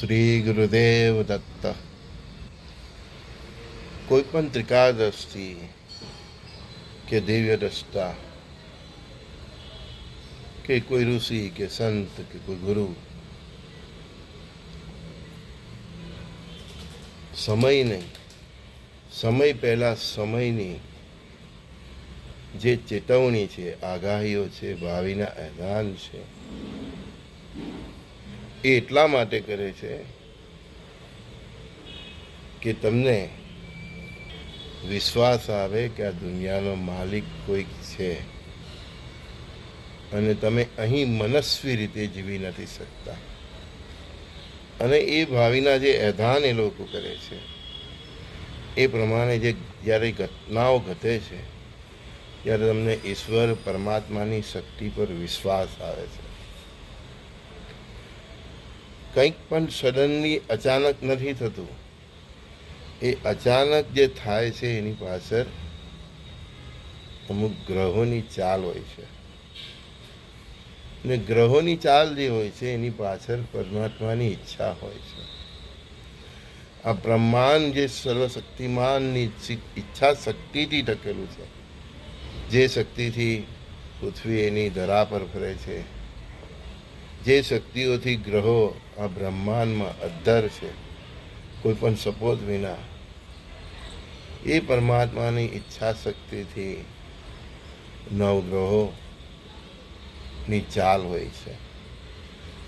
શ્રી ગુરુદેવ દત્ત. કોઈ પણ ત્રિકાદર્શી કે દિવ્ય દ્રષ્ટા કે કોઈ ઋષિ, કે સંત, કે કોઈ ગુરુ, સમય નહીં. સમય પહેલાં સમયની જે ચેતવણી છે, આગાહીઓ છે, ભાવિના એલાન છે એ એટલા માટે કરે છે કે તમને વિશ્વાસ આવે કે આ દુનિયાનો માલિક કોઈક છે. અને તમે અહીં મનસ્વી રીતે જીવી નથી શકતા. અને એ ભાવિના જે એધાન એ લોકો કરે છે, એ પ્રમાણે જે જ્યારે ઘટનાઓ ઘટે છે, ત્યારે તમને ઈશ્વર પરમાત્માની શક્તિ પર વિશ્વાસ આવે છે. કંઈક પણ સડનલી અચાનક નથી થતું. એ અચાનક જે થાય છે એની પાછળ અમુક ગ્રહોની ચાલ હોય છે. ને ગ્રહોની ચાલ જે હોય છે એની પાછળ પરમાત્માની ઈચ્છા હોય છે. આ બ્રહ્માંડ જે સર્વશક્તિમાનની ઈચ્છા શક્તિથી ટકેલું છે. જે શક્તિથી પૃથ્વી એની ધરા પર ફરે છે. જે શક્તિઓથી ગ્રહો આ બ્રહ્માંડમાં અદ્ધર છે. કોઈ પણ સપોર્ટ વિના. એ પરમાત્માની ઈચ્છા શક્તિથી નવગ્રહોની ચાલ હોય છે.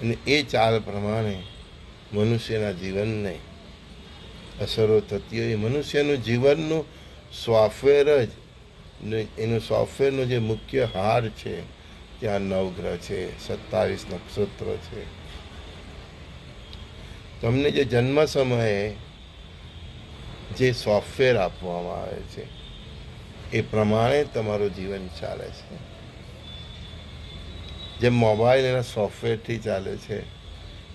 અને એ ચાલ પ્રમાણે મનુષ્યના જીવનને અસરો થતી હોય. મનુષ્યનું જીવનનું સોફ્ટવેર જ એનું સોફ્ટવેરનો જે મુખ્ય હાર છે, ત્યાં નવગ્રહ છે, સત્તાવીસ નક્ષત્ર છે. તમને જે જન્મ સમયે જે સોફ્ટવેર આપવામાં આવે છે, એ પ્રમાણે તમારું જીવન ચાલે છે. જેમ મોબાઈલ એના સોફ્ટવેરથી ચાલે છે,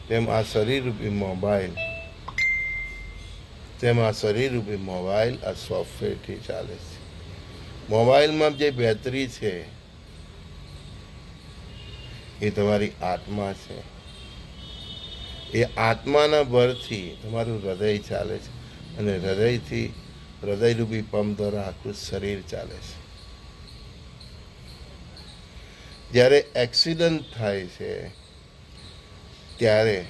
તેમ આ શરીરરૂપી મોબાઈલ તેમ આ શરીરરૂપી મોબાઈલ આ સોફ્ટવેરથી ચાલે છે. મોબાઈલમાં જે બેટરી છે, એ તમારી આત્મા છે. એ આત્માના બળથી તમારું હૃદય ચાલે છે અને હૃદયથી હૃદયરૂપી પંપ દ્વારા આખું શરીર ચાલે છે. જ્યારે એક્સિડન્ટ થાય છે, ત્યારે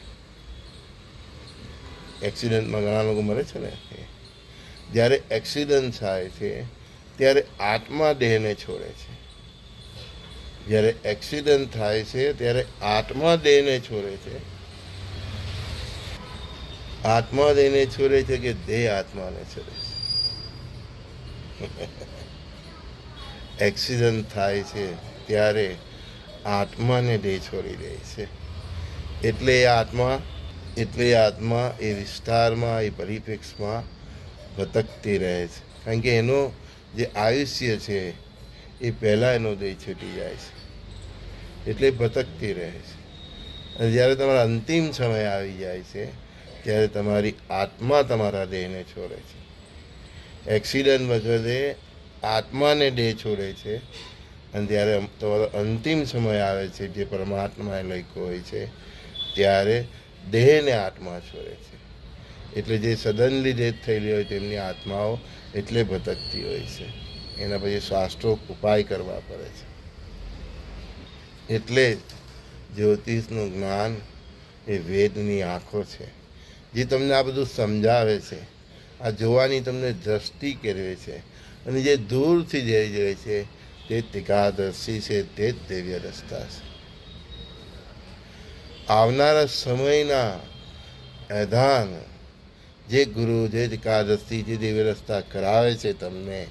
એક્સિડન્ટમાં ઘણા લોકો મરે છે ને? જ્યારે એક્સિડન્ટ થાય છે, ત્યારે આત્મા દેહને છોડે છે. જ્યારે એક્સિડન્ટ થાય છે, ત્યારે આત્મા દેહને છોડે છે આત્મા દેહને છોડે છે કે દેહ આત્માને છોડે છે? એક્સિડન્ટ થાય છે ત્યારે આત્માને દેહ છોડી દે છે. એટલે એ આત્મા, એટલે આત્મા એ વિસ્તારમાં, એ પરિપ્રેક્ષમાં ભટકતી રહે છે. કારણ કે એનો જે આયુષ્ય છે એ પહેલાં એનો દેહ છૂટી જાય છે. એટલે ભટકતી રહે છે. અને જ્યારે તમારા અંતિમ સમય આવી જાય છે ત્યારે તમારી આત્મા તમારા દેહને છોડે છે. એક્સિડન્ટ વખતે આત્માને દેહ છોડે છે અને ત્યારે તમારો અંતિમ સમય આવે છે જે પરમાત્માએ લખ્યો હોય છે, ત્યારે દેહને આત્મા છોડે છે. એટલે જે સડનલી ડેથ થયેલી હોય તેમની આત્માઓ એટલે ભટકતી હોય છે. એના પછી શાસ્ત્રો ઉપાય કરવા પડે છે. એટલે જ્યોતિષનું જ્ઞાન એ વેદની આંખો છે. જે તમને આ બધું સમજાવે છે, આ જોવાની તમને દ્રષ્ટિ કેળવે છે અને જે દૂરથી જઈ જાય છે, તે ટીકાદર્શી છે, તે જ દિવ્ય રસ્તા છે. આવનારા સમયના એધાન જે ગુરુ, જે ટીકાદર્શી જે દિવ્ય રસ્તા કરાવે છે તમને,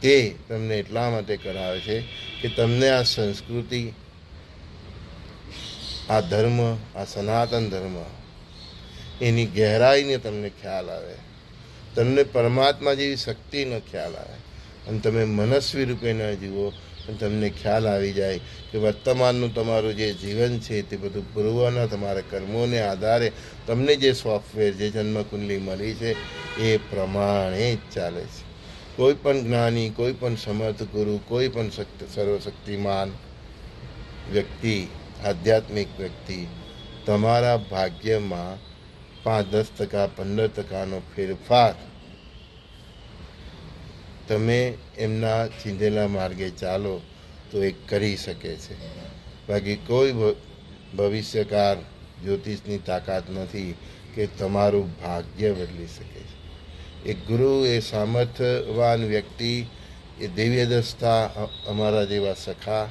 તે તમને એટલા માટે કરાવે છે કે તમને આ સંસ્કૃતિ, આ ધર્મ, આ સનાતન ધર્મ એની ગહેરાઈને તમને ખ્યાલ આવે. તમને પરમાત્મા જેવી શક્તિનો ખ્યાલ આવે. અને તમે મનસ્વી રૂપે ન જીવો અને તમને ખ્યાલ આવી જાય કે વર્તમાનનું તમારું જે જીવન છે તે બધું પૂર્વના તમારા કર્મોને આધારે તમને જે સોફ્ટવેર જે જન્મકુંડલી મળી છે, એ પ્રમાણે જ ચાલે છે. કોઈ પણ જ્ઞાની, કોઈ પણ સમર્થ ગુરુ, કોઈ પણ શક્તિ, સર્વશક્તિમાન વ્યક્તિ, આધ્યાત્મિક વ્યક્તિ, તમારા ભાગ્યમાં પાંચ દસ ટકા, પંદર ટકાનો ફેરફાર. તમે એમના ચીંધેલા માર્ગે ચાલો તો એ કરી શકે છે. બાકી કોઈ ભવિષ્યકાર જ્યોતિષની તાકાત નથી કે તમારું ભાગ્ય બદલી શકે છે. એ ગુરુ, એ સામર્થ્યવાન વ્યક્તિ, એ દેવ્ય દસ્તા અમારા જેવા સખા,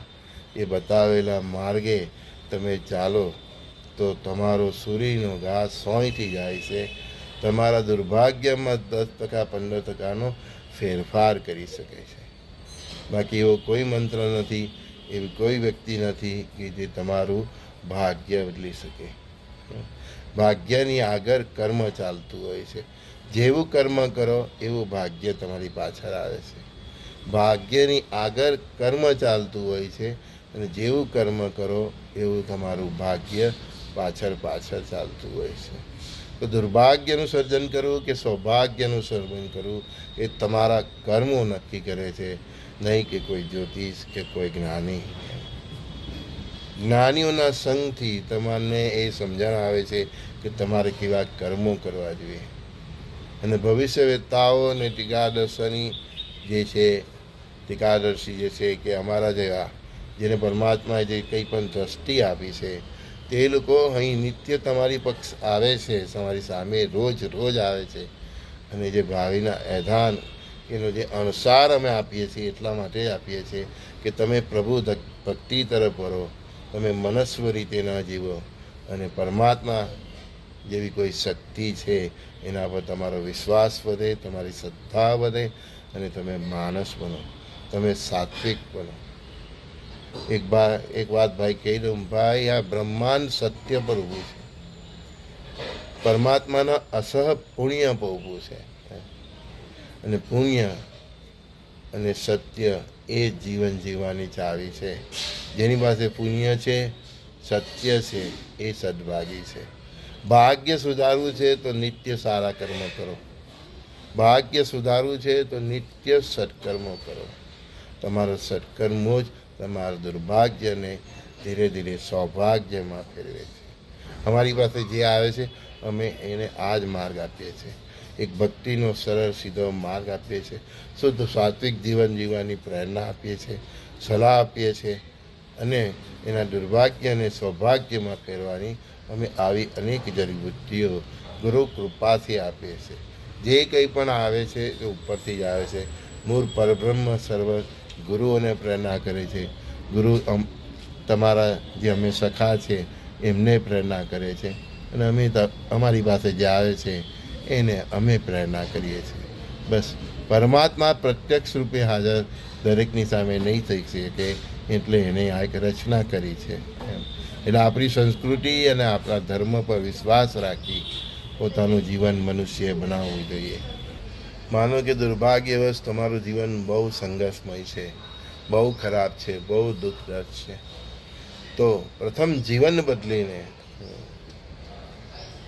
એ બતાવેલા માર્ગે તમે ચાલો તો તમારો સૂર્યનો ઘાસ સોયથી જાય છે. તમારા દુર્ભાગ્યમાં દસ ટકા, પંદર ટકાનો ફેરફાર કરી શકે છે. બાકી એવો કોઈ મંત્ર નથી, એવી કોઈ વ્યક્તિ નથી કે જે તમારું ભાગ્ય બદલી શકે. ભાગ્યની આગળ કર્મ ચાલતું હોય છે. જેવું કર્મ કરો, એવું ભાગ્ય તમારી પાછળ આવે છે. ભાગ્યની આગળ કર્મ ચાલતું હોય છે અને જેવું કર્મ કરો, એવું તમારું ભાગ્ય પાછળ પાછળ ચાલતું હોય છે. તો દુર્ભાગ્યનું સર્જન કરવું કે સૌભાગ્યનું સર્જન કરવું એ તમારા કર્મો નક્કી કરે છે. નહીં કે કોઈ જ્યોતિષ કે કોઈ જ્ઞાની. જ્ઞાનીઓના સંગથી તમને એ સમજણ આવે છે કે તમારે કેવા કર્મો કરવા જોઈએ. અને ભવિષ્યવેત્તાઓ અને ટીકાદર્શની જે છે, ટીકાદર્શી જે છે કે અમારા જેવા, જેને પરમાત્માએ જે કંઈ પણ દ્રષ્ટિ આપી છે તે લોકો અહીં નિત્ય તમારી પક્ષ આવે છે, તમારી સામે રોજ રોજ આવે છે. અને જે ભાવિના એધાન, એનો જે અણસાર અમે આપીએ છીએ, એટલા માટે આપીએ છીએ કે તમે પ્રભુ ભક્તિ તરફ વળો, તમે મનસ્વ રીતે ન જીવો અને પરમાત્મા જેવી કોઈ શક્તિ છે, એના પર તમારો વિશ્વાસ વધે, તમારી શ્રદ્ધા વધે અને તમે માણસ બનો, તમે સાત્વિક બનો. એક બા, એક વાત ભાઈ કહી દઉં. ભાઈ, આ બ્રહ્માંડ સત્ય પર ઊભું છે. પરમાત્માના અસહ પુણ્ય પર ઊભું છે. અને પુણ્ય અને સત્ય એ જીવન જીવવાની ચાવી છે. જેની પાસે પુણ્ય છે, સત્ય છે, એ સદભાગી છે. ભાગ્ય સુધારવું છે તો નિત્ય સારા કર્મ કરો. ભાગ્ય સુધારવું છે તો નિત્ય સત્કર્મો કરો. તમારા સત્કર્મો જ તમારા દુર્ભાગ્યને ધીરે ધીરે સૌભાગ્યમાં ફેરવે છે. અમારી પાસે જે આવે છે, અમે એને આ જ માર્ગ આપીએ છીએ. એક ભક્તિનો સરળ સીધો માર્ગ આપીએ છીએ. શુદ્ધ સાત્વિક જીવન જીવવાની પ્રેરણા આપીએ છીએ, સલાહ આપીએ છીએ અને એના દુર્ભાગ્ય અને સૌભાગ્યમાં ફેરવાની અમે આવી અનેક જડીબુટ્ટીઓ ગુરુ કૃપાથી આપીએ છીએ. જે કંઈ પણ આવે છે, એ ઉપરથી જ આવે છે. મૂળ પરબ્રહ્મ સર્વ ગુરુઓને પ્રેરણા કરે છે. ગુરુ તમારા જે અમે સખા છે, એમને પ્રેરણા કરે છે. અને અમે અમારી પાસે જે આવે છે, એને અમે પ્રેરણા કરીએ છીએ. બસ, પરમાત્મા પ્રત્યક્ષ રૂપે હાજર દરેકની સામે નહીં થઈ શકે એટલે એને આ એક રચના કરી છે. એટલે આપણી સંસ્કૃતિ અને આપણા ધર્મ પર વિશ્વાસ રાખી પોતાનું જીવન મનુષ્ય બનાવવું જોઈએ. માનો કે દુર્ભાગ્યવશ તમારું જીવન બહુ સંઘર્ષમય છે, બહુ ખરાબ છે, બહુ દુઃખદર્દ છે. તો પ્રથમ જીવન બદલીને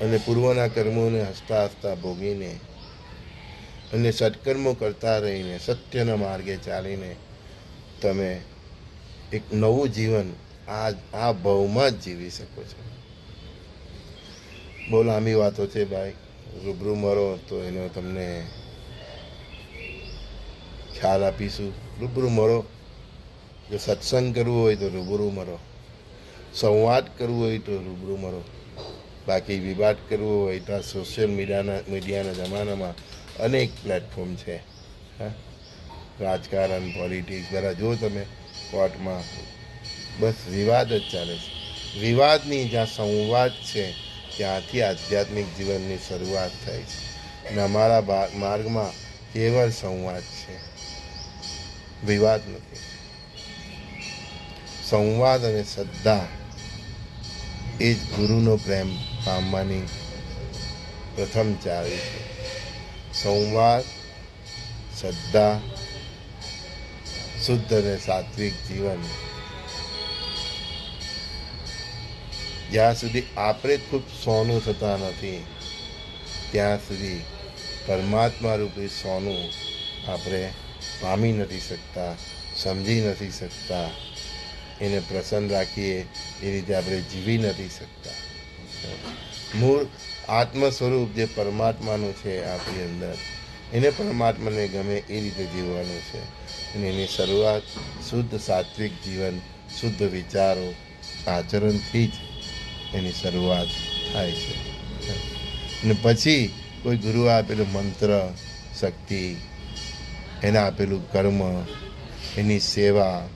અને પૂર્વના કર્મોને હસતા હસતા ભોગીને અને સત્કર્મો કરતા રહીને, સત્યના માર્ગે ચાલીને તમે એક નવું જીવન આ આ ભાવમાં જ જીવી શકો છો. બહુ લાંબી વાતો છે ભાઈ. રૂબરૂ મરો તો એનો તમને ખ્યાલ આપીશું. રૂબરૂ મરો જો સત્સંગ કરવું હોય તો રૂબરૂ મરો સંવાદ કરવો હોય તો રૂબરૂ મરો બાકી વિવાદ કરવો હોય તો સોશિયલ મીડિયાના મીડિયાના જમાનામાં અનેક પ્લેટફોર્મ છે. હા? રાજકારણ પોલિટિક્સ બધા જો તમે કોર્ટમાં બસ વિવાદ જ ચાલે છે. વિવાદની જ્યાં સંવાદ છે, ત્યાંથી આધ્યાત્મિક જીવનની શરૂઆત થાય છે. અને અમારા માર્ગમાં કેવળ સંવાદ છે. વિવાદ નથી. સંવાદ અને શ્રદ્ધા એ જ ગુરુનો પ્રેમ પામવાની પ્રથમ ચાવી છે. સંવાદ, શ્રદ્ધા, શુદ્ધ અને સાત્વિક જીવન. જ્યાં સુધી આપણે ખૂબ સોનું થતા નથી, ત્યાં સુધી પરમાત્મા રૂપી સોનું આપણે પામી નથી શકતા, સમજી નથી શકતા. એને પ્રસન્ન રાખીએ, એ રીતે આપણે જીવી નથી શકતા. મૂળ આત્મ સ્વરૂપ જે પરમાત્માનું છે આપણી અંદર, એને પરમાત્માને ગમે એ રીતે જીવવાનું છે. અને એની શરૂઆત શુદ્ધ સાત્વિક જીવન, શુદ્ધ વિચારો, આચરણથી જ એની શરૂઆત થાય છે. અને પછી કોઈ ગુરુ આપેલું મંત્ર, શક્તિ એને આપેલું કર્મ, એની સેવા,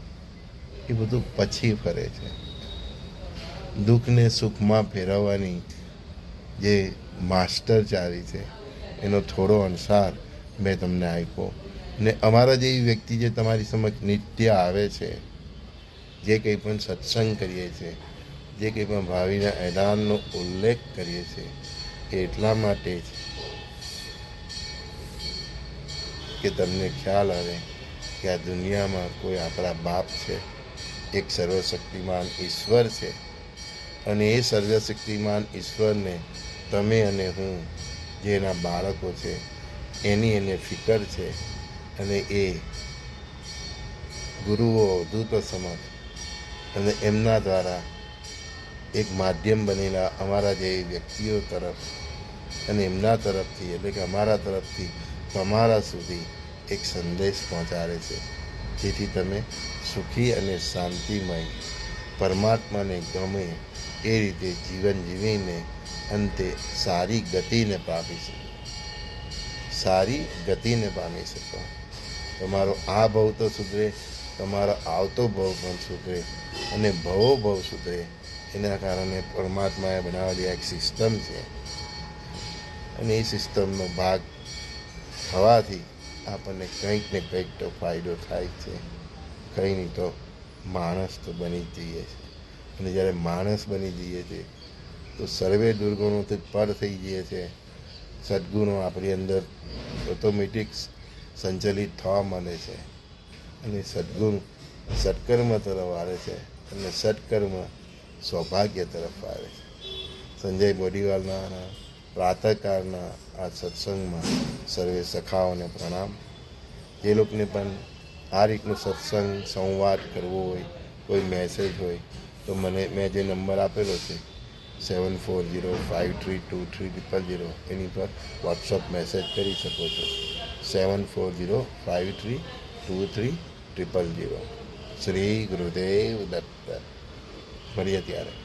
એ બધું પછી ફરે છે. દુઃખને સુખમાં ફેરવવાની જે માસ્ટર ચારી છે, એનો થોડો અણસાર મેં તમને આપ્યો. ને અમારા જેવી વ્યક્તિ જે તમારી સમક્ષ નિત્ય આવે છે, જે કંઈ પણ સત્સંગ કરીએ છીએ જે કંઈ પણ ભાવિના એલાનનો ઉલ્લેખ કરીએ છીએ એટલા માટે જ કે તમને ખ્યાલ આવે કે આ દુનિયામાં કોઈ આપણા બાપ છે, એક સર્વશક્તિમાન ઈશ્વર છે અને એ સર્વશક્તિમાન ઈશ્વરને તમે અને હું જે એના બાળકો છે, એની એને ફિકર છે અને એ ગુરુઓ દૂત સમક્ષ અને એમના દ્વારા એક માધ્યમ બનેલા અમારા જે વ્યક્તિઓ તરફ અને એમના તરફથી, એટલે કે અમારા તરફથી તમારા સુધી એક સંદેશ પહોંચાડે છે. જેથી તમે સુખી અને શાંતિમય પરમાત્માને ગમે એ રીતે જીવન જીવીને અંતે સારી ગતિને પામી શકો. સારી ગતિને પામી શકો. તમારો આ ભવ તો સુધરે, તમારો આવતો ભવ પણ સુધરે અને ભવો ભવ સુધરે. એના કારણે પરમાત્માએ બનાવેલી એક સિસ્ટમ છે. અને એ સિસ્ટમનો ભાગ થવાથી આપણને કંઈક ને કંઈક તો ફાયદો થાય છે. કંઈ નહીં તો માણસ તો બની જઈએ છે. અને જ્યારે માણસ બની જઈએ છીએ તો સર્વે દુર્ગુણોથી પર થઈ જઈએ છે. સદગુણો આપણી અંદર ઓટોમેટિક સંચલિત થવા માંડે છે. અને સદગુણ સત્કર્મ તરફ આવે છે અને સત્કર્મ સૌભાગ્ય તરફ આવે છે. સંજય બોડીવાલના પ્રાતઃકાળના આ સત્સંગમાં સર્વે સખાઓને પ્રણામ. જે લોકોને પણ આ રીતનું સત્સંગ, સંવાદ કરવો હોય, કોઈ મેસેજ હોય, તો મને, મેં જે નંબર આપેલો છે seven four zero five three two three triple zero એની પર વોટ્સઅપ મેસેજ કરી શકો છો. Seven four zero five three two three triple zero Shri Gurudev Datta. મળીએ ત્યારે.